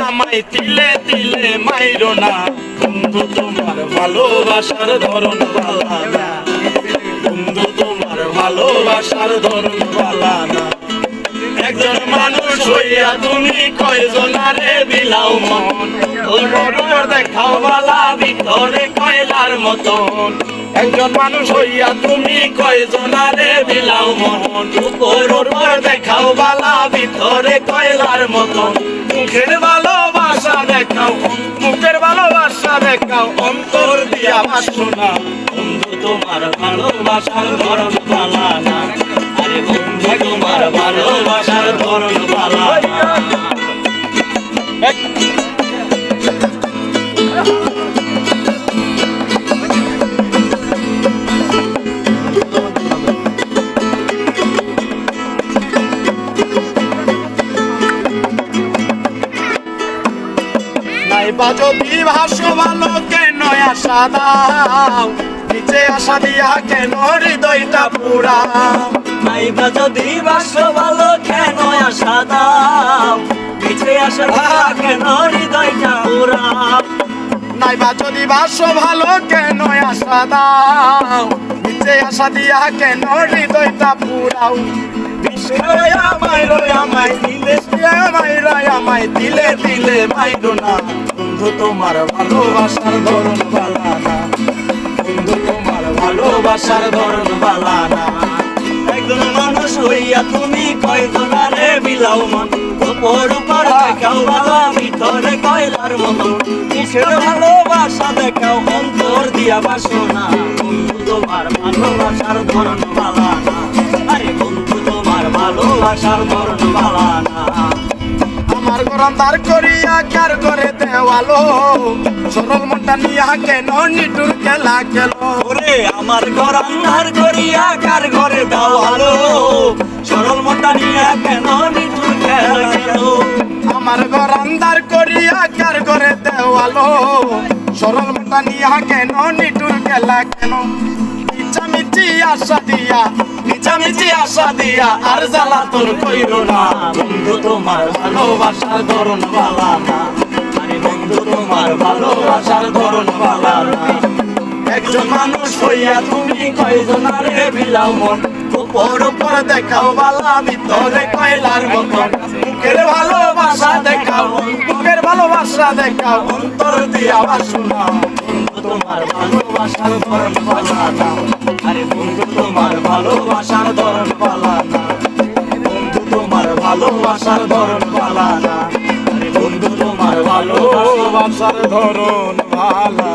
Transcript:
আমায় তিলে তিলে মাইরো না। বন্ধু, তোমার ভালোবাসার ধরন বালা না। বন্ধু, তোমার ভালোবাসার ধরন বালানা একজন মানুষ হইয়া তুমি কয়জনারে বিলাও মন? দেখাও বালা ভিতরে কয়লার মতন। একজন মানুষ হইয়া তুমি কয়জনারে বিলাও মন? দেখাও বালা ভিতরে কয়লার মতন। মুখের ভালোবাসা দেখাও অন্তর দিয়া বাসনা বন্ধু, তোমার ভালোবাসার ধরন পালা না। আরে বন্ধু, তোমার ভালোবাসার ধরন পালা না। ভাষ্য ভালো কেন আশা দাও নিচে আশা দিয়া কেন হৃদয়টা পুরা? নাইবা যদি বাস ভালো কেন আশা দাও পিছে আসা দিয়া কেন হৃদয়টা পুরা? নাইবা যদি ভাষ্য ভালো কেন আশা দাও নিচে আশা দিয়া কেন হৃদয়টা পুরাও বিশ্বয় মাইরো না। বন্ধু, তোমার ভালোবাসার ধরন বালা না। বন্ধু, তোমার ভালোবাসার ধরন বালা না। একজন মানুষ হইয়া তুমি কয় দোলারে বিলাও মন? উপর উপর দেখাও বাবা ভিতরে কয়লার মতো মুখের ভালোবাসা দেখাও, অন্তর দিয়া বাসনা বন্ধু, তোমার ভালোবাসার ধরন বালা না। আরে বন্ধু, তোমার ভালোবাসার ধরন বালা না আমার গরম দার করিয়া কার করে দেওয়ালো? সরল মনটা নিয়া কেন নিটুর খেলা খেলো? ওরে আমার আন্ধার করিয়া কার ঘরে দাও আলো সরল মনটা নিয়ে কেন নিঠুর খেলা গেল আমার ঘর আন্দার করিয়া কার করে দেওয়ালো? সরল মনটা নিয়া কেন নিটুর খেলা কেন আর আরে একজন মানুষ হইয়া তুমি কয়জনারে বিলাও মন। উপর উপর দেখাও বালা, ভিতরে কয়লার মতন। মুখের ভালোবাসা দেখাও মুখের ভালোবাসা দেখাও, অন্তর দিয়া বাসনা। তোমার ভালোবাসার ধরন পালা না আরে বন্ধু, তোমার ভালোবাসার ধরন পালা না বন্ধু, তোমার ভালোবাসার ধরন পালা না আরে বন্ধু, তোমার ভালো ভালোবাসার ধরন বালা